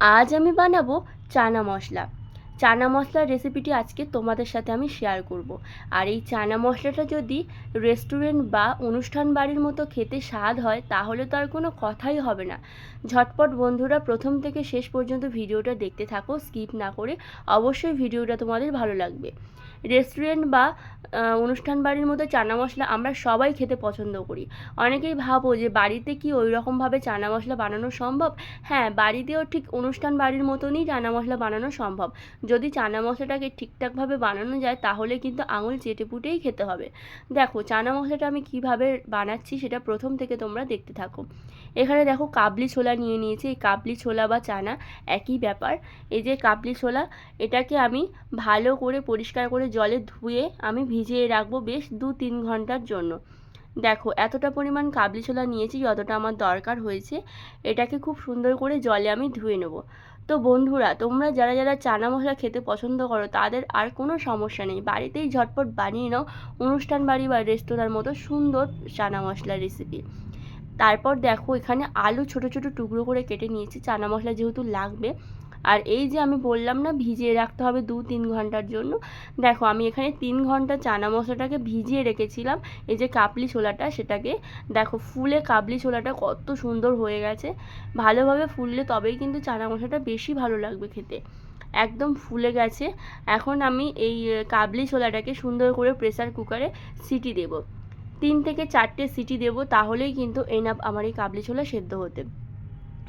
আজ আমি বানাবো চানা মশলা। চানা মশলার রেসিপিটি আজকে তোমাদের সাথে আমি শেয়ার করব। আর এই চানা মশলাটা যদি রেস্টুরেন্ট বা অনুষ্ঠান বাড়ির মতো খেতে স্বাদ হয়, তাহলে তো আর কোনো কথাই হবে না। ঝটপট বন্ধুরা, প্রথম থেকে শেষ পর্যন্ত ভিডিওটা দেখতে থাকো স্কিপ না করে অবশ্যই ভিডিওটা তোমাদের ভালো লাগবে। রেস্টুরেন্ট বা অনুষ্ঠান বাড়ির মতো চানা মশলা আমরা সবাই খেতে পছন্দ করি। অনেকেই ভাবো যে বাড়িতে কি ওই রকমভাবে চানা মশলা বানানো সম্ভব? হ্যাঁ বাড়িতেও ঠিক অনুষ্ঠান বাড়ির মতনই চানা মশলা বানানো সম্ভব। যদি চানা মশলাটাকে ঠিকঠাকভাবে বানানো যায়, তাহলে কিন্তু আঙুল চেটে পুটেই খেতে হবে। দেখো, চানা মশলাটা আমি কীভাবে বানাচ্ছি সেটা প্রথম থেকে তোমরা দেখতে থাকো। এখানে দেখো কাবলি ছোলা নিয়ে নিয়েছি। এই কাবলি ছোলা বা চানা একই ব্যাপার। এই যে কাবলি ছোলা, এটাকে আমি ভালো করে পরিষ্কার করে জলে ধুয়ে আমি ভিজিয়ে রাখব বেশ দু তিন ঘণ্টার জন্য। দেখো, এতটা পরিমাণ কাবলি ছোলা নিয়েছি যতটা আমার দরকার হয়েছে, এটাকে খুব সুন্দর করে জলে আমি ধুয়ে নেব। তো বন্ধুরা, তোমরা যারা যারা চানা মশলা খেতে পছন্দ করো, তাদের আর কোনো সমস্যা নেই। বাড়িতেই ঝটপট বানিয়ে নাও অনুষ্ঠান বাড়ি বা রেস্তোরাঁর মতো সুন্দর চানা মশলার রেসিপি তারপর দেখো, এখানে আলু ছোট ছোট টুকরো করে কেটে নিয়েছি। চানা মশলা যেহেতু লাগবে আর এই যে আমি বললাম না, ভিজিয়ে রাখতে হবে দু তিন ঘণ্টার জন্য। দেখো, আমি এখানে তিন ঘণ্টা চানা মশলাটাকে ভিজিয়ে রেখেছিলাম। এই যে কাবলি ছোলাটা, সেটাকে দেখো, ফুলে কাবলি ছোলাটা কত সুন্দর হয়ে গেছে। ভালোভাবে ফুললে তবেই কিন্তু চানা মশলাটা বেশি ভালো লাগবে খেতে। একদম ফুলে গেছে। এখন আমি এই কাবলি ছোলাটাকে সুন্দর করে প্রেসার কুকারে সিটি দেব। তিন থেকে চারটে সিটি দেব, তাহলেই কিন্তু এনাফ আমার এই কাবলি ছোলা সেদ্ধ হতে।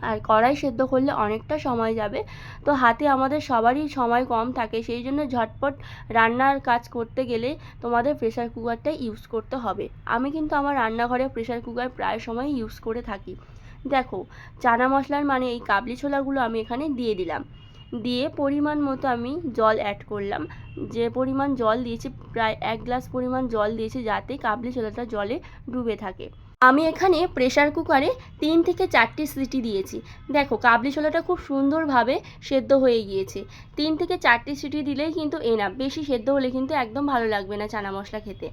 আর কড়াই সেদ্ধ করলে অনেকটা সময় যাবে। তো হাতে আমাদের সবারই সময় কম থাকে, সেই জন্য ঝটপট রান্নার কাজ করতে গেলে তোমাদের প্রেসার কুকারটাই ইউজ করতে হবে। আমি কিন্তু আমার রান্নাঘরে প্রেসার কুকার প্রায় সময় ইউজ করে থাকি। দেখো, চানা মশলার মানে এই কাবলি ছোলাগুলো আমি এখানে দিয়ে দিলাম। দিয়ে পরিমাণ মতো আমি জল অ্যাড করলাম। যে পরিমাণ জল দিয়েছি, প্রায় এক গ্লাস পরিমাণ জল দিয়েছি যাতে কাবলি ছোলাটা জলে ডুবে থাকে। আমি এখানে প্রেসার কুকারে তিন থেকে চারটি সিটি দিয়েছি। দেখো, কাবলি ছোলাটা খুব সুন্দরভাবে সেদ্ধ হয়ে গিয়েছে। তিন থেকে চারটি সিটি দিলেই কিন্তু এনাফ বেশি সেদ্ধ হলে কিন্তু একদম ভালো লাগবে না চানা মশলা খেতে।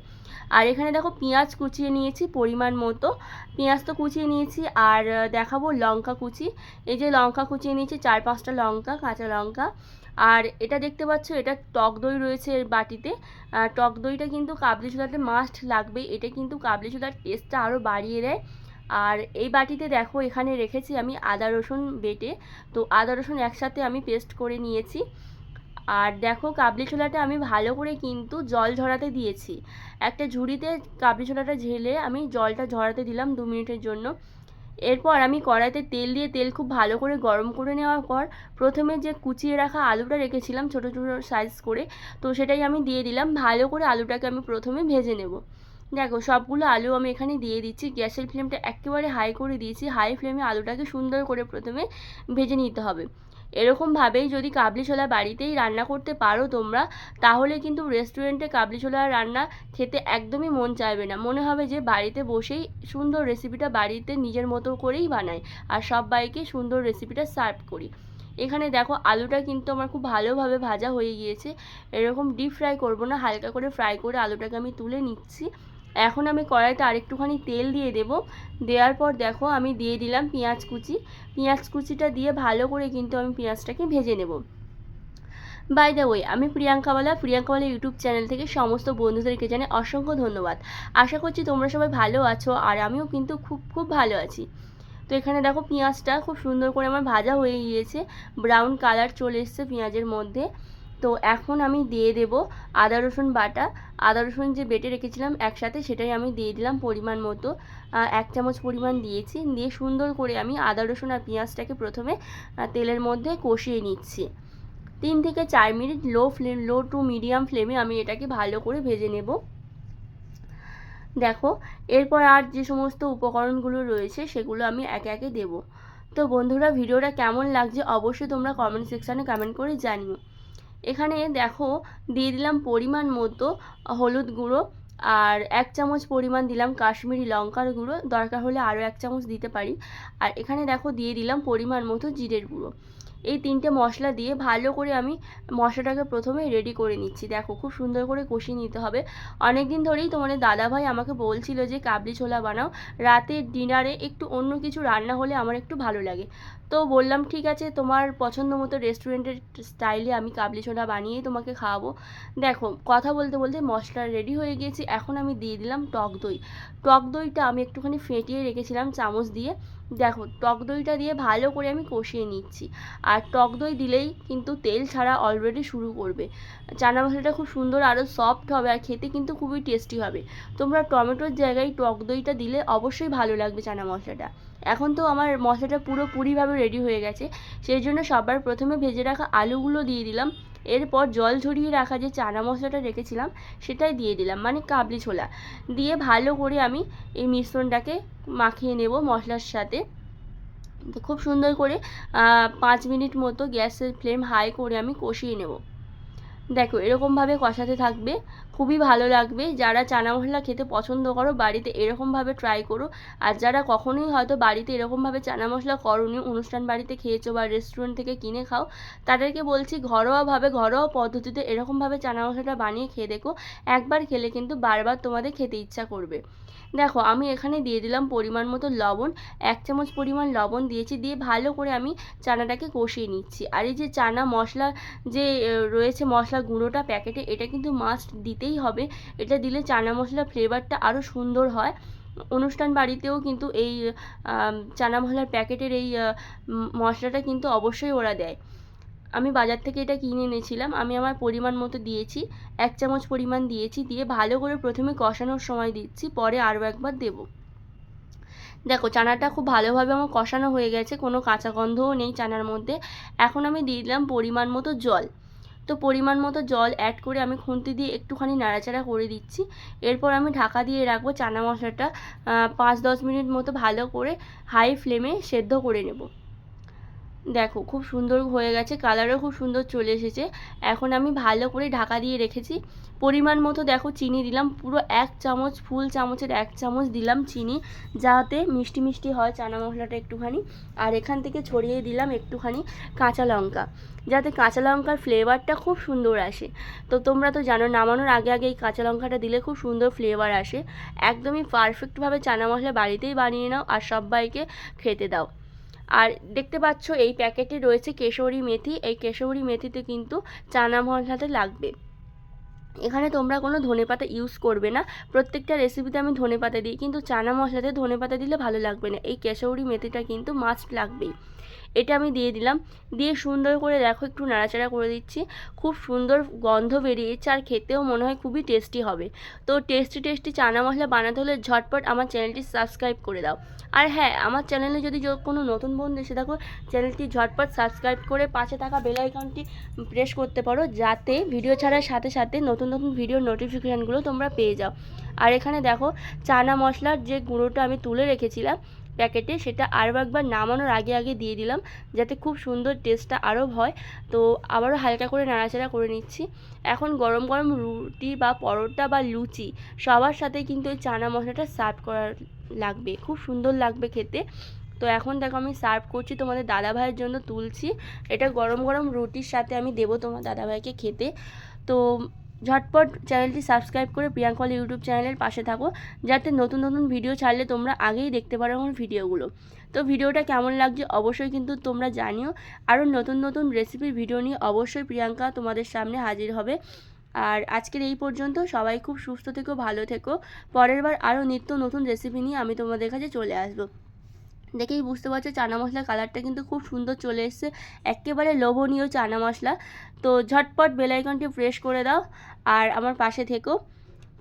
আর এখানে দেখো পেঁয়াজ কুচিয়ে নিয়েছি পরিমাণ মতো। পেঁয়াজ তো কুচিয়ে নিয়েছি, আর দেখাবো লঙ্কা কুচি। এই যে লঙ্কা কুচিয়ে নিয়েছি, চার পাঁচটা লঙ্কা, কাঁচা লঙ্কা। আর এটা দেখতে পাচ্ছ, এটা টক দই রয়েছে এর বাটিতে। টক দইটা কিন্তু কাবলি ছোলাতে মাস্ট লাগবে এটা কিন্তু কাবলি ছোলার টেস্টটা আরও বাড়িয়ে দেয়। আর এই বাটিতে দেখো, এখানে রেখেছি আমি আদা রসুন বেটে। তো আদা রসুন একসাথে আমি পেস্ট করে নিয়েছি। আর দেখো, কাবলি ছোলাটা আমি ভালো করে কিন্তু জল ঝরাতে দিয়েছি। একটা ঝুড়িতে কাবলি ছোলাটা ঝেলে আমি জলটা ঝরাতে দিলাম দু মিনিটের জন্য। এরপর আমি কড়াইতে তেল দিয়ে তেল খুব ভালো করে গরম করে নেওয়ার পর প্রথমে যে কুচিয়ে রাখা আলুটা রেখেছিলাম ছোটো ছোটো সাইজ করে, তো সেটাই আমি দিয়ে দিলাম। ভালো করে আলুটাকে আমি প্রথমে ভেজে নেব। দেখো, সবগুলো আলু আমি এখানে দিয়ে দিচ্ছি। গ্যাসের ফ্লেমটা একেবারে হাই করে দিয়েছি। হাই ফ্লেমে আলুটাকে সুন্দর করে প্রথমে ভেজে নিতে হবে। এরকমভাবেই যদি কাবলি ছোলা বাড়িতেই রান্না করতে পারো তোমরা, তাহলে কিন্তু রেস্টুরেন্টে কাবলি ছোলা রান্না খেতে একদমই মন চাইবে না। মনে হবে যে বাড়িতে বসেই সুন্দর রেসিপিটা বাড়িতে নিজের মতো করেই বানাই আর সবাইকে সুন্দর রেসিপিটা সার্ভ করি। এখানে দেখো আলুটা কিন্তু আমার খুব ভালোভাবে ভাজা হয়ে গিয়েছে। এরকম ডিপ ফ্রাই করব না, হালকা করে ফ্রাই করে আলুটাকে আমি তুলে নিচ্ছি। এখন আমি কড়াইতে আরেকটুখানি তেল দিয়ে দেব। দেওয়ার পর দেখো আমি দিয়ে দিলাম পেঁয়াজ কুচি। পেঁয়াজ কুচিটা দিয়ে ভালো করে কিন্তু আমি পেঁয়াজটাকে ভেজে নেব। বাই দ্য ওয়ে আমি প্রিয়াঙ্কাওয়ালা প্রিয়াঙ্কাওয়ালা ইউটিউব চ্যানেল থেকে সমস্ত বন্ধুদেরকে জানে অসংখ্য ধন্যবাদ। আশা করছি তোমরা সবাই ভালো আছো আর আমিও কিন্তু খুব খুব ভালো আছি। তো এখানে দেখো পেঁয়াজটা খুব সুন্দর করে আমার ভাজা হয়ে গিয়েছে। ব্রাউন কালার চলে এসছে পেঁয়াজের মধ্যে। তো এখন আমি দিয়ে দেব আদা, রসুন বাটা। আদা, রসুন যে বেটে রেখেছিলাম একসাথে সেটাই আমি দিয়ে দিলাম পরিমাণ মতো। এক চামচ পরিমাণ দিয়েছি। দিয়ে সুন্দর করে আমি আদা, রসুন আর পেঁয়াজটাকে প্রথমে তেলের মধ্যে কষিয়ে নিচ্ছি। তিন থেকে চার minute low flame low to medium ফ্লেমে আমি এটাকে ভালো করে ভেজে নেব। দেখো, এরপর আর যে সমস্ত উপকরণগুলো রয়েছে সেগুলো আমি একে একে দেব। তো বন্ধুরা, ভিডিওটা কেমন লাগছে অবশ্যই তোমরা কমেন্ট সেকশানে কমেন্ট করে জানিও। এখানে দেখো দিয়ে দিলাম পরিমাণ মতো হলুদ গুঁড়ো আর এক চামচ পরিমাণ দিলাম কাশ্মীরি লঙ্কার গুঁড়ো। দরকার হলে আরও এক চামচ দিতে পারি। আর এখানে দেখো দিয়ে দিলাম পরিমাণ মতো জিরের গুঁড়ো। এই তিনটে মশলা দিয়ে ভালো করে আমি মশলাটাকে প্রথমে রেডি করে নিচ্ছি। দেখো, খুব সুন্দর করে কষিয়ে নিতে হবে। অনেক দিন ধরেই তোমাদের দাদাভাই আমাকে বলছিল যে, কাবলি ছোলা বানাও। রাতের ডিনারে একটু অন্য কিছু রান্না হলে আমার একটু ভালো লাগে। তো বললাম, ঠিক আছে, তোমার পছন্দ মতো রেস্টুরেন্টের স্টাইলে আমি কাবলি ছোলা বানিয়েই তোমাকে খাওয়াবো। দেখো, কথা বলতে বলতে মশলা রেডি হয়ে গিয়েছে। এখন আমি দিয়ে দিলাম টক দই। টক দইটা আমি একটুখানি ফেটিয়ে রেখেছিলাম চামচ দিয়ে। দেখো, টক দইটা দিয়ে ভালো করে আমি কষিয়ে নিচ্ছি। আর টক দই দিলেই কিন্তু তেল ছাড়া অলরেডি শুরু করবে। চানা মশলাটা খুব সুন্দর আরও সফট হবে আর খেতে কিন্তু খুবই টেস্টি হবে। তোমরা টমেটোর জায়গায় টক দইটা দিলে অবশ্যই ভালো লাগবে চানা মশলাটা। এখন তো আমার মশলাটা পুরোপুরিভাবে রেডি হয়ে গেছে। সেই জন্য সবার প্রথমে ভেজে রাখা আলুগুলো দিয়ে দিলাম। এরপর জল ঝরিয়ে রাখা যে চানা মশলাটা রেখেছিলাম, সেটাই দিয়ে দিলাম মানে কাবলি ছোলা। দিয়ে ভালো করে আমি এই মিশ্রণটাকে মাখিয়ে নেব মশলার সাথে। তো খুব সুন্দর করে পাঁচ মিনিট মতো গ্যাসের ফ্লেম হাই করে আমি কষিয়ে নেব। দেখো এরকমভাবে কষাতে থাকবে খুবই ভালো লাগবে। যারা চানা মশলা খেতে পছন্দ করো, বাড়িতে এরকমভাবে ট্রাই করো। আর যারা কখনোই হয়তো বাড়িতে এরকমভাবে চানা মশলা করোনি, অনুষ্ঠান বাড়িতে খেয়েছো বা রেস্টুরেন্ট থেকে কিনে খাও, তাদেরকে বলছি ঘরোয়াভাবে, ঘরোয়া পদ্ধতিতে এরকমভাবে চানা মশলাটা বানিয়ে খেয়ে দেখো। একবার খেলে কিন্তু বারবার তোমাদের খেতে ইচ্ছা করবে। দেখো, আমি এখানে দিয়ে দিলাম পরিমাণ মতো লবণ। এক চামচ পরিমাণ লবণ দিয়েছি, দিয়ে ভালো করে আমি চানাটাকে কষিয়ে নিচ্ছি। আর এই যে চানা মশলা যে, রয়েছে মশলা গুঁড়োটা প্যাকেটে, এটা কিন্তু মাস্ট দিতেই হবে। এটা দিলে চানা মশলার ফ্লেভারটা আরও সুন্দর হয়। অনুষ্ঠান বাড়িতেও কিন্তু এই চানা মশলার প্যাকেটের এই মশলাটা কিন্তু অবশ্যই ওরা দেয়। আমি বাজার থেকে এটা কিনে এনেছিলাম। আমি আমার পরিমাণ মতো দিয়েছি। এক চামচ পরিমাণ দিয়েছি। দিয়ে ভালো করে প্রথমে কষানোর সময় দিচ্ছি। পরে আরও একবার দেবো। দেখো, চানাটা খুব ভালোভাবে আমার কষানো হয়ে গেছে। কোনো কাঁচা গন্ধও নেই চানার মধ্যে। এখন আমি দিয়ে দিলাম পরিমাণ মতো জল। তো পরিমাণ মতো জল অ্যাড করে আমি খুন্তি দিয়ে একটুখানি নাড়াচাড়া করে দিচ্ছি। এরপর আমি ঢাকা দিয়ে রাখব চানা মশলাটা পাঁচ দশ মিনিট মতো ভালো করে হাই ফ্লেমে সেদ্ধ করে নেব। দেখো, খুব সুন্দর হয়ে গেছে কালারও খুব সুন্দর চলে এসেছে। এখন আমি ভালো করে ঢাকা দিয়ে রেখেছি। পরিমাণ মতো দেখো চিনি দিলাম, পুরো এক চামচ, ফুল চামচের এক চামচ দিলাম চিনি, যাতে মিষ্টি মিষ্টি হয় চানা মশলাটা একটুখানি। আর এখান থেকে ছড়িয়ে দিলাম একটুখানি কাঁচা লঙ্কা, যাতে কাঁচা লঙ্কার ফ্লেভারটা খুব সুন্দর আসে। তো তোমরা তো জানো, নামানোর আগে আগে এই কাঁচা লঙ্কাটা দিলে খুব সুন্দর ফ্লেভার আসে। একদমই পারফেক্টভাবে চানা মশলা বাড়িতেই বানিয়ে নাও আর সবাইকে খেতে দাও। আর দেখতে পাচ্ছ এই প্যাকেটে রয়েছে কেশরী মেথি। এই কেশরী মেথিতে কিন্তু চানা মশলাতে লাগবে। এখানে তোমরা কোনো ধনেপাতা ইউজ করবে না। প্রত্যেকটা রেসিপিতে আমি ধনেপাতা দিই, কিন্তু চানা মশলাতে ধনেপাতা দিলে ভালো লাগবে না। এই কেশৌরি মেথিটা কিন্তু মাস্ট লাগবেই। এটা আমি দিয়ে দিলাম। দিয়ে সুন্দর করে দেখো, একটু নাড়াচাড়া করে দিচ্ছি। খুব সুন্দর গন্ধ বেরিয়েছে আর খেতেও মনে হয় খুবই টেস্টি হবে। তো টেস্টি টেস্টি চানা মশলা বানাতে হলে ঝটপট আমার চ্যানেলটি সাবস্ক্রাইব করে দাও। আর হ্যাঁ আমার চ্যানেলে যদি কোনো নতুন বন্ধু এসে থাকো চ্যানেলটি ঝটপট সাবস্ক্রাইব করে পাশে থাকা বেল আইকনটি প্রেস করতে পারো, যাতে ভিডিও ছাড়ার সাথে সাথে নতুন নতুন ভিডিও নোটিফিকেশানগুলো তোমরা পেয়ে যাও। আর এখানে দেখো, চানা মশলার যে গুঁড়োটা আমি তুলে রেখেছিলাম প্যাকেটে সেটা আরও একবার নামানোর আগে আগে দিয়ে দিলাম যাতে খুব সুন্দর টেস্টটা আরও হয়। তো আবারও হালকা করে নাড়াচাড়া করে নিচ্ছি। এখন গরম গরম রুটি বা পরোটা বা লুচি সবার সাথে কিন্তু ওই চানা মশলাটা সার্ভ করার লাগবে। খুব সুন্দর লাগবে খেতে। তো এখন দেখো আমি সার্ভ করছি তোমাদের দাদাভাইয়ের জন্য তুলছি। এটা গরম গরম রুটির সাথে আমি দেবো তোমার দাদাভাইকে খেতে। তো ঝটপট চ্যানেলটি সাবস্ক্রাইব করে প্রিয়াঙ্কল ইউটিউব চ্যানেলের পাশে থাকো, যাতে নতুন নতুন ভিডিও ছাড়লে তোমরা আগেই দেখতে পারো আমার ভিডিওগুলো। তো ভিডিওটা কেমন লাগছে অবশ্যই কিন্তু তোমরা জানিও। আরও নতুন নতুন রেসিপির ভিডিও নিয়ে অবশ্যই প্রিয়াঙ্কা তোমাদের সামনে হাজির হবে। আর আজকের এই পর্যন্ত সবাই খুব সুস্থ থেকো, ভালো থেকো। পরের বার আরও নিত্য নতুন রেসিপি নিয়ে আমি তোমাদের কাছে চলে আসব। দেখেই বুঝতে পারছ চানা মশলার কালারটা কিন্তু খুব সুন্দর চলে এসছে। একেবারে লোভনীয় চানা মশলা। তো ঝটপট বেলাইকনটি প্রেস করে দাও আর আমার পাশে থেকো।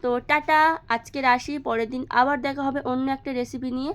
তো টাটা, আজকের আসি, পরের দিন আবার দেখা হবে অন্য একটা রেসিপি নিয়ে।